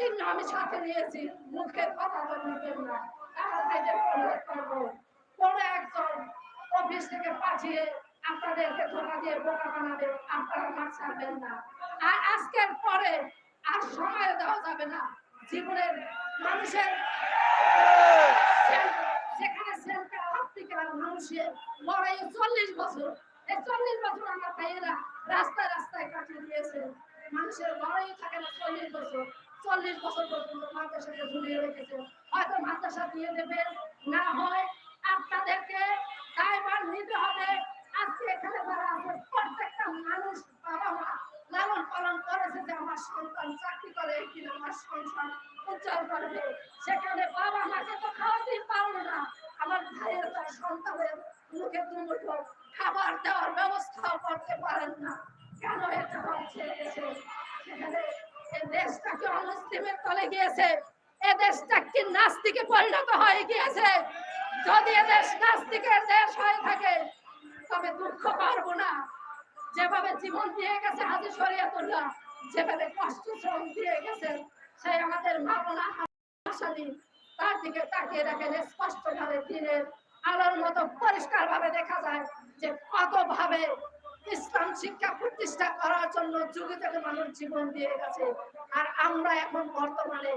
চিহ্ন আমি সাথে নিয়েছি মুখের কথা বলবেন না। মানুষের যেখানে আফ্রিকার মানুষের লড়াই চল্লিশ বছর। এই চল্লিশ বছর আমার ভাইয়েরা রাস্তায় রাস্তায় কাটিয়ে দিয়েছে। মানুষের লড়াই থাকে না চল্লিশ বছর। চল্লিশ বছর পর্যন্ত মাদ্রাসাকে ঝুলিয়ে রেখেছে। হয়তো মাদ্রাসা দিয়ে দেবে না হয় আপনাদেরকে দায়ভার নিতে হবে। আজকে এখানে যারা আছে, প্রত্যেকটা মানুষ বাবা মা লালন পালন করেছে যে আমার সন্তান চাকরি করে কিনা, আমার সন্তান উজ্জ্বল করবে। সেখানে তলে গিয়েছে। এ দেশটা কি নাস্তিকে পরিণত হয়ে গিয়েছে। যদি এদেশ নাস্তিকের দেশ হয়ে থাকে, তবে দুঃখ পারব না। যেভাবে জীবন দিয়ে গেছে হাজি শরিয়াতুল্লাহ, যেভাবে কষ্ট শ্রম দিয়ে গেছে, সেই আমাদের মাওলানা হাসানি, তার দিকে তাকিয়ে দেখেন স্পষ্ট ভাবে দিনের আলোর মতো পরিষ্কার ভাবে দেখা যায় যে কত ভাবে ইসলাম শিক্ষা প্রতিষ্ঠা করার জন্য যুগে থেকে মানুষ জীবন দিয়ে গেছে। আর আমরা এখন বর্তমানে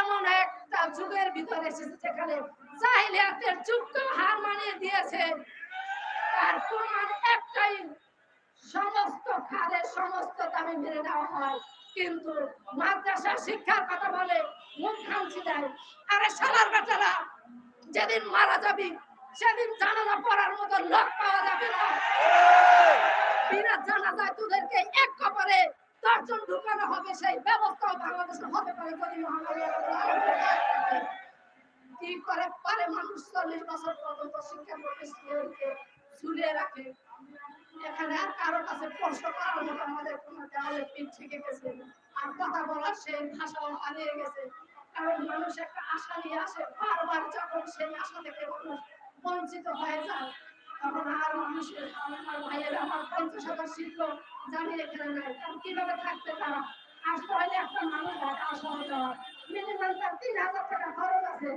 এমন একটা যুগের ভিতরে এসেছি যেখানে জাহিলিয়াতের যুগকে হার মানিয়ে দিয়েছে। তার প্রমাণ একটাই, সমস্ত খাদের সমস্ত দাবি মেনে নেওয়া হয়। কিন্তু মাদ্রাসা শিক্ষার কথা বলে মুখ খামছি দেয়। আরে সালার বেচারা, যেদিন মারা যাবি, সেদিন জানাজা পড়ার মতো লোক পাওয়া যাবে না। জানাজায় তোদেরকে এক কপালে দর্জন ঢুকানো হবে, সেই ব্যবস্থাও বাংলাদেশে হতে পারে মহামারী। কি করে পারে মানুষ চল্লিশ বছর পর্যন্ত শিক্ষা প্রতিষ্ঠানকে ঝুলিয়ে রাখে? এখানে আর কারও কাছে প্রশ্ন করার মতো আমাদের কোনো দেওয়ালে পিঠ থেকে গেছে। আর কথা বলার সেই ভাষাও হারিয়ে গেছে। কারণ মানুষ একটা আশা নিয়ে আসে, বারবার যখন সেই আশা থেকে মানুষ বঞ্চিত হয়ে যায় তখন আর মানুষের আমার ভাইয়ের আমার পঞ্চাশ হাজার শিক্ষক জানি এখানে নাই কীভাবে থাকতে তারা? আসতে হলে একটা মানুষ ঢাকা আসা হতে হয় মিনিমাম তার তিন হাজার টাকা খরচ আছে।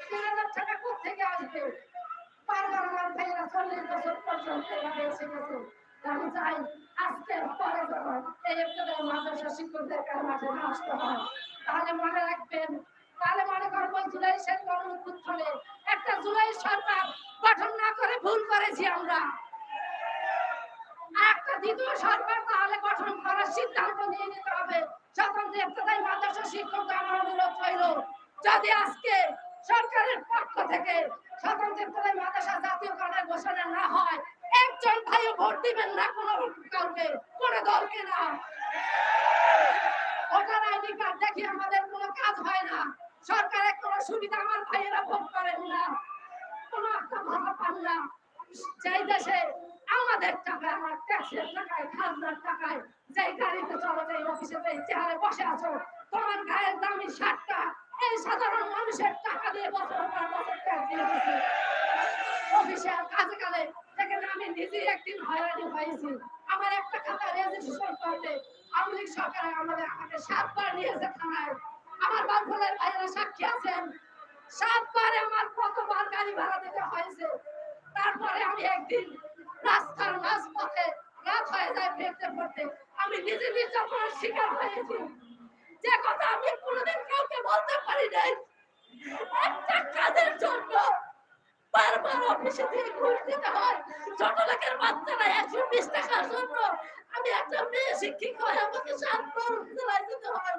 তিন হাজার টাকা কোথেকে আসবে? বারবার আমার ভাইয়েরা চল্লিশ বছর পর্যন্ত এভাবে এসে গেছে। আমি চাই আজকের পরে যখন এই একটা মাদ্রাসা শিক্ষকদের মাঠে আসতে হয়। তাহলে মনে রাখবেন, তাহলে মনে করব জুলাই শেষ গণঅভ্যুত্থানে একটা জুলাই সরকার গঠন না করে ভুল করেছি আমরা। একটা দ্বিতীয় সরকার তাহলে গঠন করার সিদ্ধান্ত নিয়ে নিতে হবে। মাদ্রাসা শিক্ষক আমার অনুরোধ যদি আজকে সরকারের পক্ষ থেকে স্বতন্ত্র মাদ্রাসা জাতীয়করণের ঘোষণা না হয়, একজন ভাইও ভোট দিবেন না কোনো কাউকে, কোনো দলকে না। ভোটার আইডি কার্ড দেখি আমাদের সরকারের কোনো সুবিধা আমার ভাইয়েরা ভোগ করেন না। কোনো একটা ভালো পান না। যেই দেশে আমাদের টাকায় আমার ট্যাক্সের টাকায়, খাজনার টাকায় যেই গাড়িতে চলো যেই অফিসে যেই চেহারে বসে আছো, তোমার গায়ের দামি শার্টটা এই সাধারণ মানুষের টাকা দিয়ে বছর পর বছর ট্যাক্স দিয়ে দিচ্ছে অফিসে আর কাজে কালে যেখানে আমি নিজেই একদিন হয়রানি হয়েছি। আমার একটা খাতা রেজিস্ট্রেশন করতে আওয়ামী লীগ সরকার আমাদের আমাকে সাতবার নিয়েছে থানায়। আমার বাপফলের ভাইয়েরা সাক্ষী আছেন। সাতবারে আমার কতবার গাড়ি ভাড়া দিতে হয়েছে। তারপরে আমি একদিন রাস্তার মাঝ পথে রাত হয়ে যায় ফিরতে পড়তে আমি নিজে নির্যাতনের শিকার হয়েছি। যে কথা আমি কোনোদিন কাউকে বলতে পারি নাই। একটা কাজের জন্য বারবার অফিসে থেকে ঘুষ দিতে হয়। ছোট লোকের বাচ্চারা একশো বিশ টাকার জন্য আমি একটা মেয়ে শিক্ষিক হয়ে আমাকে সাতবার জেলায় যেতে হয়।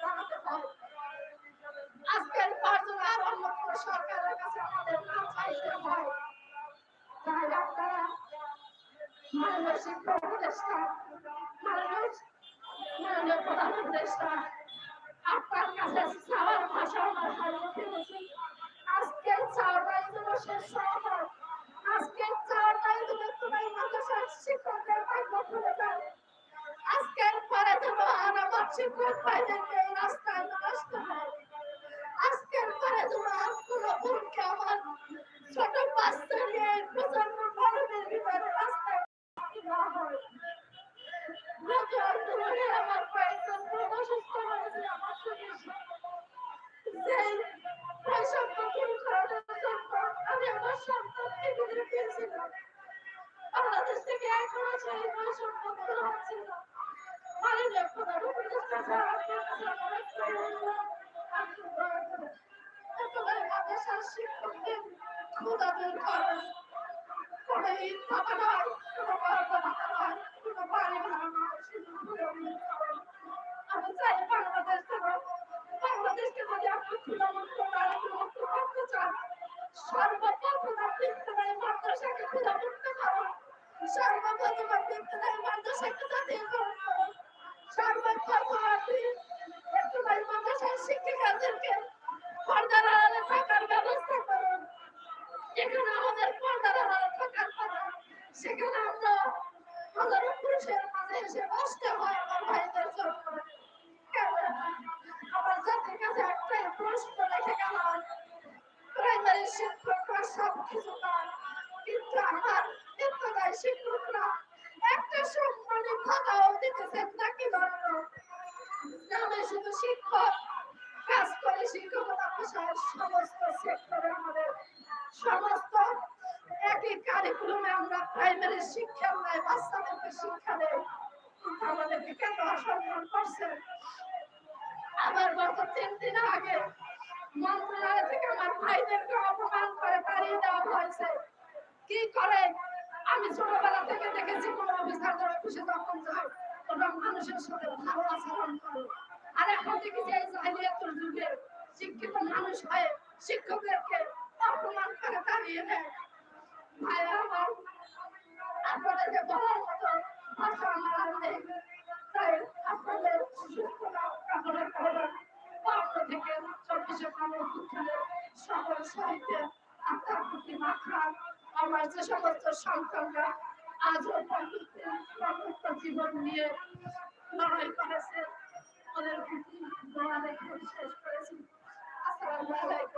মাননীয় প্রধান উপদেষ্টা আপনার কাছে সাওয়ার ভাষা আমার হারিয়ে আজকে চাওয়াটাই যেন শেষ শহর আজকে চাওয়াটাই যেন তোমার মাদ্রাসার শিক্ষকদের ভাগ্য খুলে দাও আজকের পরে যেন আমার শিক্ষক ভাইদেরকে এই রাস্তায় নষ্ট ক্ষুধা দূর করেন। কোনো ঈদ ভাতা নয়, কোনো বর্ধ ভাতা নয়, কোনো বাড়ি ভাড়া নয়। আমি চাই বাংলাদেশ যেন বাংলাদেশকে যদি আপনি সর্বপ্রথম। সর্বপ্রথম। সেখানে আমরা হাজারো পুরুষের মাঝে এসে বসতে হয় আমার ভাইদের জন্য। আমার জাতির কাছে একটাই প্রশ্ন রেখে গেলাম প্রাইমারি শিক্ষকরা সব কিছু পান কিন্তু আমার বিদ্যালয় শিক্ষকরা একটা সম্মানী ভাতাও দিতেছেন না কি জন্য নামে শুধু শিক্ষক, কাজ করে শিক্ষকতা সমস্ত সেক্টরে আমাদের সমস্ত একই কারিকুলামে আমরা প্রাইমারি শিক্ষা নাই বাচ্চাদেরকে শিক্ষা দেয়। কিন্তু আমাদেরকে কেন অসম্মান করছেন আমার গত তিন দিন আগে মন্ত্রণালয় থেকে আমার ভাইদেরকে অপমান করে তাড়িয়ে দেওয়া হয়েছে। কি করে? আমি ছোটবেলা থেকে দেখেছি, কোন অফিসারদের অফিসে যখন যাই ওরা মানুষের সাথে ভালো আচরণ করে। আর এখন দেখি যে এই জাহিলিয়াতুল যুগে শিক্ষিত মানুষ হয়ে শিক্ষকদেরকে অপমান করে তাড়িয়ে দেয় ভাইয়া, আমার আপনাদেরকে তাই আপনাদের সুস্থতা কামনা সকল শহীদদের আত্মার প্রতি মাথা আমার যে সমস্ত সন্তানরা আজও প্রবৃত্ত জীবন নিয়ে লড়াই করেছে ওদের প্রতি দোয়া রেখে শেষ করেছি আসসালামু আলাইকুম।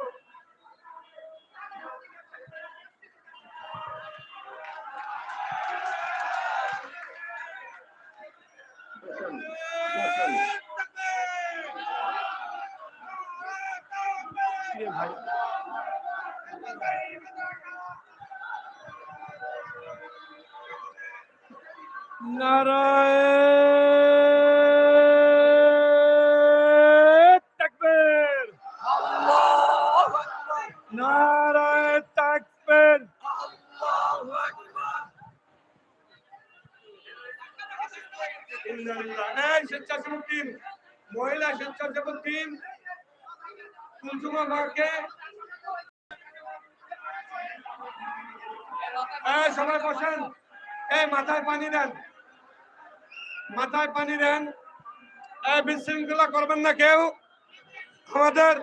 নারায় তাকবীর। নারায় তাকবীর। স্বেচ্ছাসেবক টিম মহিলা স্বেচ্ছাসেবক টিম কুলসুমা এই সবাই বসেন। এই মাথায় পানি দেন। মাথায় পানি দেন। এই বিশৃঙ্খলা করবেন না কেউ। আমাদের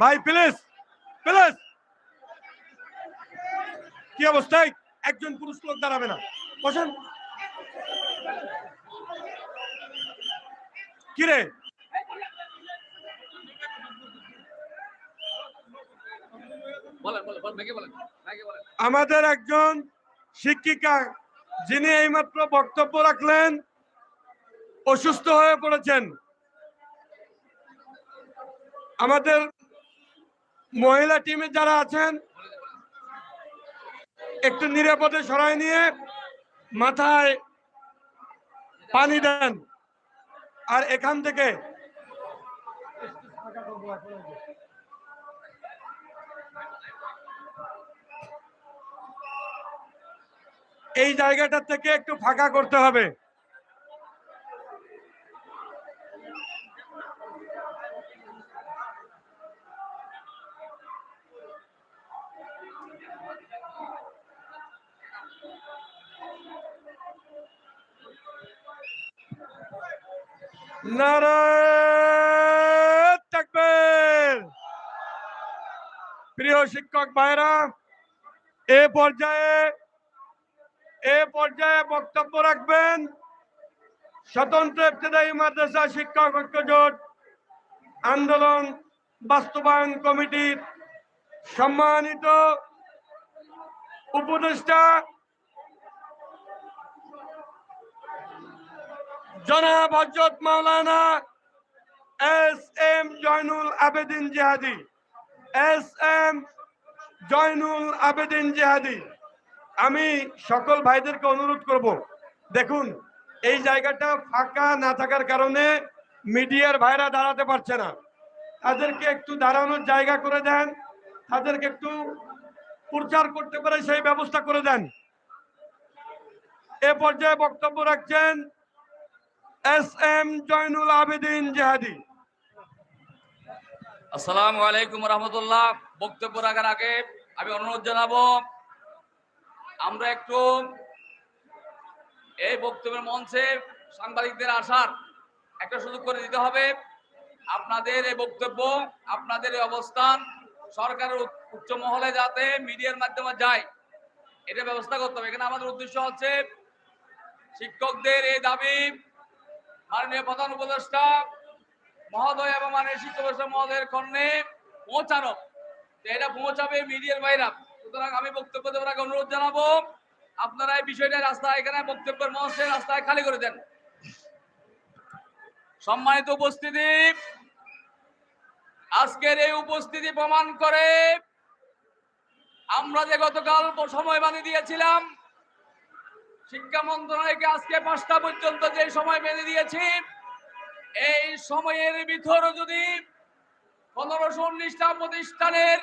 ভাই প্লিজ প্লিজ কি অবস্থায় একজন পুরুষ লোক দাঁড়াবে না। বসেন। কিরে আমাদের একজন শিক্ষিকা যিনি এইমাত্র বক্তব্য রাখলেন, অসুস্থ হয়ে পড়েছেন। আমাদের মহিলা টিমে যারা আছেন, একটু নিরাপদে সরাই নিয়ে মাথায় পানি দেন। আর এখান থেকে এই জায়গাটা থেকে একটু ফাঁকা করতে হবে। প্রিয় শিক্ষক ভাইরা এ পর্যায়ে পর্যায়ে বক্তব্য রাখবেন। স্বতন্ত্র ইবতেদায়ী মাদ্রাসা শিক্ষক ঐক্য জোট আন্দোলন বাস্তবায়ন কমিটির সম্মানিত উপদেষ্টা জনাব হজরত মাওলানা S M Zainul Abedin Jihadi, S M Zainul Abedin জিহাদি। আমি সকল ভাইদেরকে অনুরোধ করব, দেখুন, এই জায়গাটা ফাঁকা না থাকার কারণে মিডিয়ার ভাইরা দাঁড়াতে পারছে না। তাদেরকে একটু দাঁড়ানোর জায়গা করে দেন, তাদেরকে একটু প্রচার করতে পারে সেই ব্যবস্থা করে দেন। এ পর্যায়ে বক্তব্য রাখছেন এস এম জয়নুল আবেদিন জেহাদি। আসসালামু আলাইকুম রহমতুল্লাহ। বক্তব্য রাখার আগে আমি অনুরোধ জানাব আমরা একটু এই বক্তব্যের মঞ্চে সাংবাদিকদের আসার একটা সুযোগ করে দিতে হবে। আপনাদের এই বক্তব্য, আপনাদের এই অবস্থান সরকারের উচ্চ- মহলে যাতে মিডিয়ার মাধ্যমে যায়, এটা ব্যবস্থা করতে হবে। এখানে আমাদের উদ্দেশ্য হচ্ছে শিক্ষকদের এই দাবি, মাননীয় প্রধান উপদেষ্টা মহোদয় এবং মানে শিক্ষক মহোদয়ের কর্ণে পৌঁছানো। এটা পৌঁছাবে মিডিয়ার বাইরা। সুতরাং আমি বক্তব্য দেওয়ার আগে অনুরোধ জানাব, আপনারা এই বিষয়টা রাস্তায় এখানে বক্তব্যের মঞ্চে রাস্তায় খালি করে দেন। সম্মানিত উপস্থিতি, আজকের এই উপস্থিতি প্রমাণ করে আমরা যে গতকাল সময় বানিয়ে দিয়েছিলাম, শিক্ষা মন্ত্রণালয়কে আজকে পাঁচটা পর্যন্ত যে সময় বেঁধে দিয়েছি, এই সময়ের ভিতর যদি পনেরোশো উনিশটা প্রতিষ্ঠানের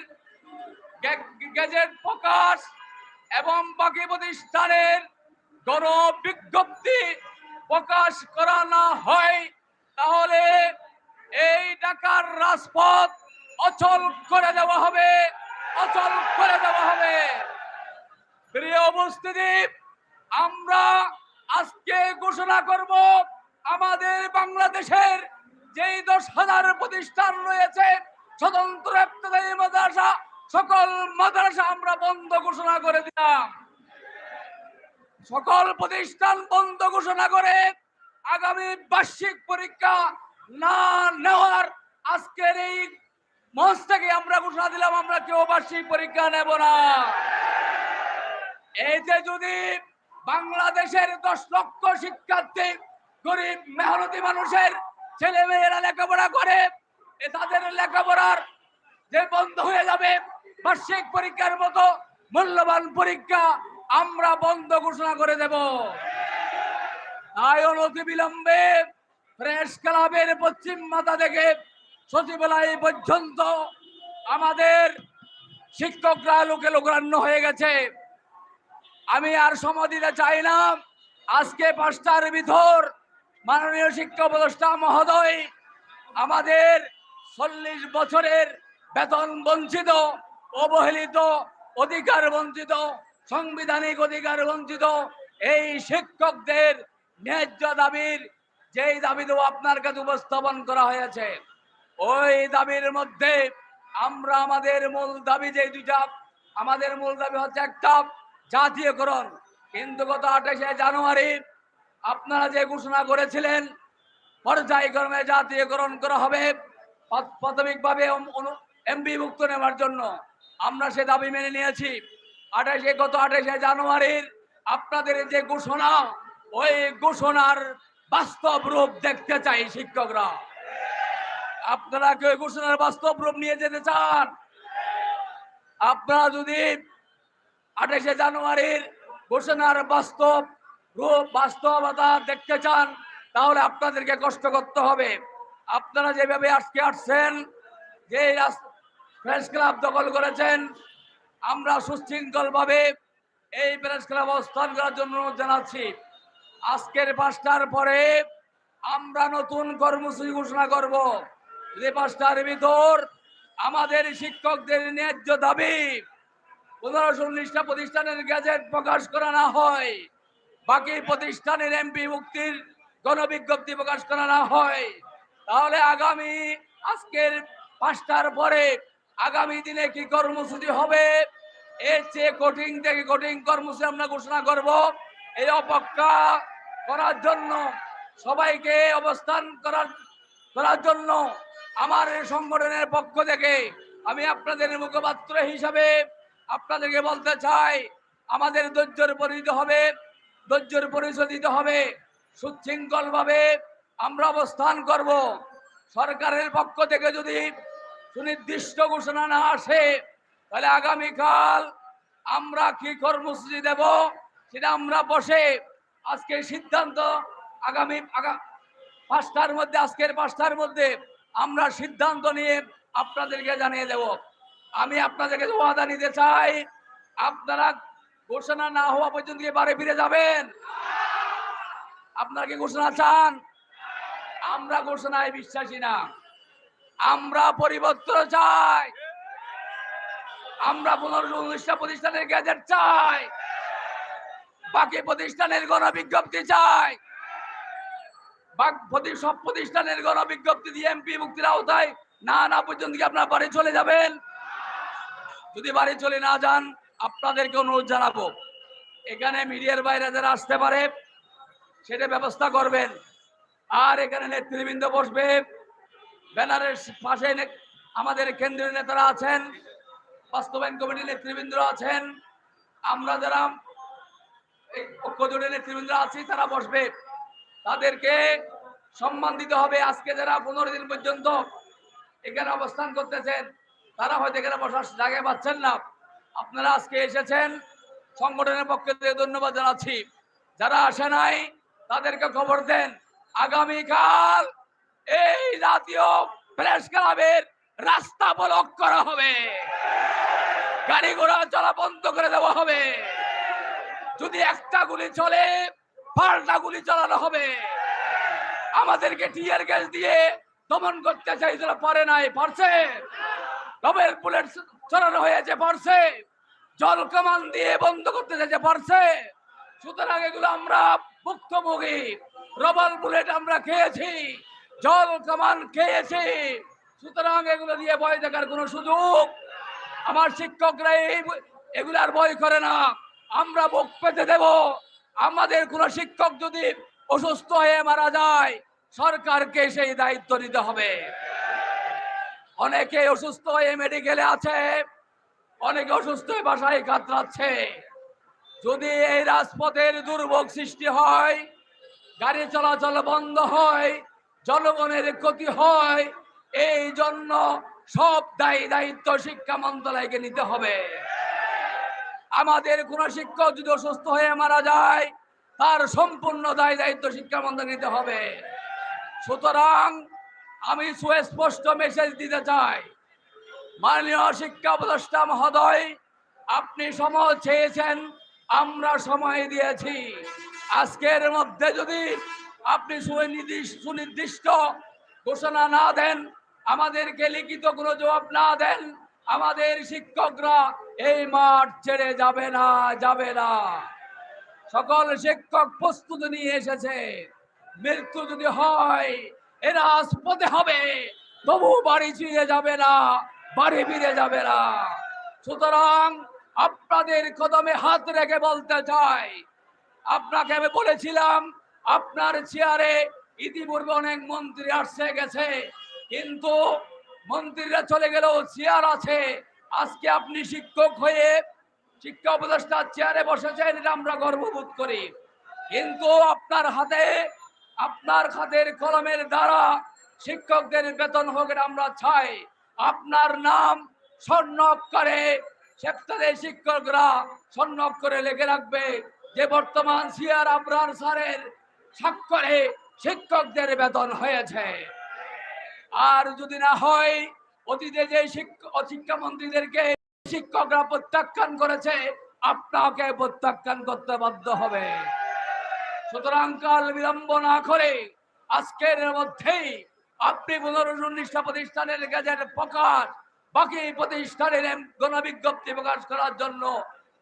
গেজেট প্রকাশ এবং বাকি প্রতিষ্ঠানের গণ বিজ্ঞপ্তি প্রকাশ করা না হয়, তাহলে এই ঢাকার রাজপথ অচল করে দেওয়া হবে, অচল করে দেওয়া হবে। প্রিয় উপস্থিতি, আমরা আজকে ঘোষণা করব আমাদের বাংলাদেশের যেই দশ হাজার প্রতিষ্ঠান রয়েছে, স্বতন্ত্র মাদ্রাসা। সকল মাদ্রাসা আমরা বন্ধ ঘোষণা করে দিলাম। সকল প্রতিষ্ঠান বন্ধ ঘোষণা করে আগামী বার্ষিক পরীক্ষা না নেওয়ার আজকের এই মঞ্চ থেকে আমরা ঘোষণা দিলাম, আমরা কেউ বার্ষিক পরীক্ষা নেব না। এতে যদি বাংলাদেশের দশ লক্ষ শিক্ষার্থী গরিব, মেহনতি মানুষের ছেলে মেয়েরা লেখাপড়া করে তাদের লেখাপড়ার যে বন্ধ হয়ে যাবে বার্ষিক পরীক্ষার মতো মূল্যবান পরীক্ষা আমরা বন্ধ ঘোষণা করে দেব। তাই অনতি বিলম্বে প্রেস ক্লাবের পশ্চিম মাথা থেকে সচিবালয় পর্যন্ত আমাদের শিক্ষকরা লোকে লোকারণ্য হয়ে গেছে। আমি আর সময় দিতে চাই না। আজকে পাঁচটার ভিতর মাননীয় শিক্ষা উপদেষ্টা মহোদয় আমাদের চল্লিশ বছরের বেতন বঞ্চিত অবহেলিত, অধিকার বঞ্চিত, সাংবিধানিক অধিকার বঞ্চিত এই শিক্ষকদের ন্যায্য দাবির, যেই দাবি আপনার কাছে উপস্থাপন করা হয়েছে, ওই দাবির মধ্যে আমরা আমাদের মূল দাবি যে দুইটা, আমাদের মূল দাবি হচ্ছে একটা, জাতীয়করণ। কিন্তু গত আঠাশে জানুয়ারি আপনারা যে ঘোষণা করেছিলেন, পর্যায়ক্রমে জাতীয়করণ করা হবে প্রাথ- প্রাথমিকভাবে এমবি ভুক্ত নেওয়ার জন্য। আমরা সে দাবি মেনে নিয়েছি। আঠাশে, গত আঠাশে জানুয়ারির আপনাদের যে ঘোষণা, ওই ঘোষণার বাস্তব রূপ দেখতে চাই শিক্ষকরা। আপনারা কি ওই ঘোষণার বাস্তব রূপ নিয়ে যেতে চান? আপনারা যদি আঠাশে জানুয়ারির ঘোষণার বাস্তব রূপ, বাস্তবতা দেখতে চান, তাহলে আপনাদেরকে কষ্ট করতে হবে। আপনারা যেভাবে আজকে আসছেন যে প্রেস ক্লাব দখল করেছেন। আমরা সুশৃঙ্খল ভাবে এই প্রেস ক্লাব অবস্থান করার জন্য জানাচ্ছি। আজকের পাঁচটার পরে আমরা নতুন কর্মসূচি ঘোষণা করব। যে পাঁচটার ভিতর আমাদের শিক্ষকদের ন্যায্য দাবি পনেরোশো উনিশটা প্রতিষ্ঠানের গ্যাজেট প্রকাশ করা না হয়, বাকি প্রতিষ্ঠানের এমপি মুক্তির গণবিজ্ঞপ্তি প্রকাশ করা না হয়, তাহলে আগামী আজকের পাঁচটার পরে আগামী দিনে কি কর্মসূচি হবে? এর চেয়ে কঠিন থেকে কঠিন কর্মসূচি আমরা ঘোষণা করব। এই অপেক্ষা করার জন্য সবাইকে অবস্থান করার করার জন্য আমার এই সংগঠনের পক্ষ থেকে আমি আপনাদের মুখপাত্র হিসাবে আপনাদেরকে বলতে চাই, আমাদের ধৈর্যের পরিচিত হবে, ধৈর্যের পরিচয় দিতে হবে, সুশৃঙ্খলভাবে আমরা অবস্থান করব। সরকারের পক্ষ থেকে যদি সুনির্দিষ্ট ঘোষণা না আসে, তাহলে আগামীকাল আমরা কি কর্মসূচি দেব সেটা আমরা বসে আজকে সিদ্ধান্ত, আগামী, আগা, পাঁচটার মধ্যে, আজকের পাঁচটার মধ্যে আমরা সিদ্ধান্ত নিয়ে আপনাদেরকে জানিয়ে দেব। আমি আপনাদেরকে ওয়াদা নিতে চাই, আপনারা ঘোষণা না হওয়া পর্যন্ত বাড়ি ফিরে যাবেন? আপনারা কি ঘোষণা চান? আমরা ঘোষণায় বিশ্বাসী না। আমরা পরিবর্তন চাই। আমরা পুনর্নিষ্ঠা প্রতিষ্ঠানের গ্যাজেট চাই। বাকি প্রতিষ্ঠানের গণবিজ্ঞপ্তি চাই। সব প্রতিষ্ঠানের গণবিজ্ঞপ্তি দিয়ে এমপি মুক্তির আওতায় না না পর্যন্ত কি আপনার বাড়ি চলে যাবেন? যদি বাড়ি চলে না যান, আপনাদেরকে অনুরোধ জানাব। এখানে মিডিয়ার বাইরে যারা আসতে পারে, সেটা ব্যবস্থা করবেন। আর এখানে নেতৃবৃন্দ বসবে। ব্যানারের পাশে আমাদের কেন্দ্রীয় নেতারা আছেন বাস্তবায়ন কমিটির নেতৃবৃন্দ আছেন, আমরা যারা জুড়ে নেতৃবৃন্দ আছি, তারা বসবে। তাদেরকে সম্মান দিতে হবে। আজকে যারা পনেরো দিন পর্যন্ত এখানে অবস্থান করতেছেন, তারা হয়তো এখানে বসার জায়গায় পাচ্ছেন না। আপনারা আজকে এসেছেন, সংগঠনের পক্ষে থেকে ধন্যবাদ জানাচ্ছি। যারা আসে নাই, তাদেরকে খবর দেন। আগামীকাল এই জাতীয় প্রেস ক্লাবের রাস্তা ব্লক করা হবে। গাড়ি ঘোড়া চলা বন্ধ করে দেওয়া হবে। যদি একটা গুলি চলে, পাল্টা গুলি চালানো হবে। আমাদেরকে টিয়ার গ্যাস দিয়ে দমন করতে চাইছিল পারে নাই, পারছে? রবের বুলেট চলানো হয়েছে, পারছে? জল কামান দিয়ে বন্ধ করতে চাইছে, পারছে? সুতরাং এগুলো আমরা ভুক্তভোগী। রবাল বুলেট আমরা খেয়েছি। জল কামান খেয়েছি। সুতরাং এগুলো দিয়ে ভয় দেখার কোনো সুযোগ আমার শিক্ষকরা এই এগুলার ভয় করে না। আমরা বুক পেতে দেব। আমাদের কোনো শিক্ষক যদি অসুস্থ হয়ে মারা যায়, সরকারকে সেই দায়িত্ব নিতে হবে। অনেকে অসুস্থ হয়ে মেডিকেলে আছে, অনেকে অসুস্থ হয়ে বাসায় কাতরাচ্ছে। যদি এই রাজপথের দুর্ভোগ সৃষ্টি হয়, গাড়ি চলাচল বন্ধ হয় জনগণের ক্ষতি হয়, এই জন্য সব দায়ী দায়িত্ব শিক্ষা মন্ত্রণালয়কে নিতে হবে। আমাদের কোন শিক্ষক যদি অসুস্থ হয়ে মারা যায়, তার সম্পূর্ণ দায় দায়িত্ব শিক্ষা মন্ত্রণালয় নিতে হবে। সুতরাং আমি সুস্পষ্ট মেসেজ দিতে চাই, মাননীয় শিক্ষা উপদেষ্টা মহোদয়, আপনি সময় চেয়েছেন, আমরা সময় দিয়েছি। আজকের মধ্যে যদি আপনি সুনির্দিষ্ট ঘোষণা না দেন, আমাদেরকে লিখিত কোনো জবাব না দেন, আমাদের শিক্ষকরা এই মাঠ ছেড়ে যাবে না যাবে না। সকল শিক্ষক প্রস্তুতি নিয়ে এসেছে। মৃত্যু যদি হয়, এরা আসপদে হবে, তবু বাড়ি ফিরে যাবে না, বাড়ি ফিরে যাবে না। সুতরাং আপনাদের কদমে হাত রেখে বলতে চাই। আপনাকে আমি বলেছিলাম আপনার চেয়ারে ইতিপূর্বে অনেক মন্ত্রী আসছে গেছে, কিন্তু মন্ত্রীরা চলে গেলেও চেয়ার আছে। আজকে আপনি শিক্ষক হয়ে শিক্ষা উপদেষ্টার চেয়ারে বসেছেন, এটা আমরা গর্ববোধ করি। কিন্তু আপনার হাতে, আপনার হাতের কলমের দ্বারা শিক্ষকদের বেতন হোক এটা আমরা চাই। আপনার নাম স্বর্ণ অক্ষরে সেপ্তারের শিক্ষকরা স্বর্ণ অক্ষরে লেগে রাখবে। যে বর্তমান সিআর আবরার স্যারের স্বাক্ষরে শিক্ষকদের বেতন হয়েছে। আর যদি না হয়, অতীতে যে শিক্ষামন্ত্রীদেরকে শিক্ষকরা প্রত্যাখ্যান করেছে, আপনাকে প্রত্যাখ্যান করতে বাধ্য হবে। সুতরাং কাল বিলম্ব না করে আজকের মধ্যেই আপনি পুনরুন্নিষ্ঠা প্রতিষ্ঠানের গেজেট প্রকাশ, বাকি প্রতিষ্ঠানের গণবিজ্ঞপ্তি প্রকাশ করার জন্য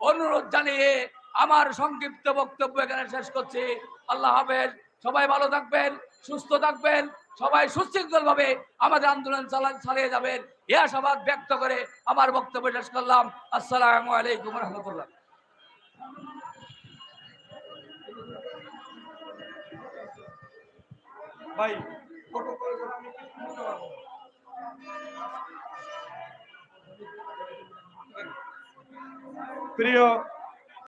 অনুরোধ জানিয়ে আমার সংক্ষিপ্ত বক্তব্য এখানে শেষ করছি। আল্লাহ হাফেজ, সবাই ভালো থাকবেন, সুস্থ থাকবেন, সবাই সুশৃঙ্খল ভাবে আমাদের আন্দোলন চালা- চালিয়ে যাবেন। এ আশাবাদ ব্যক্ত করে আমার বক্তব্য শেষ করলাম। আসসালামু আলাইকুম রহমতুল্লাহ। ভাই। প্রিয়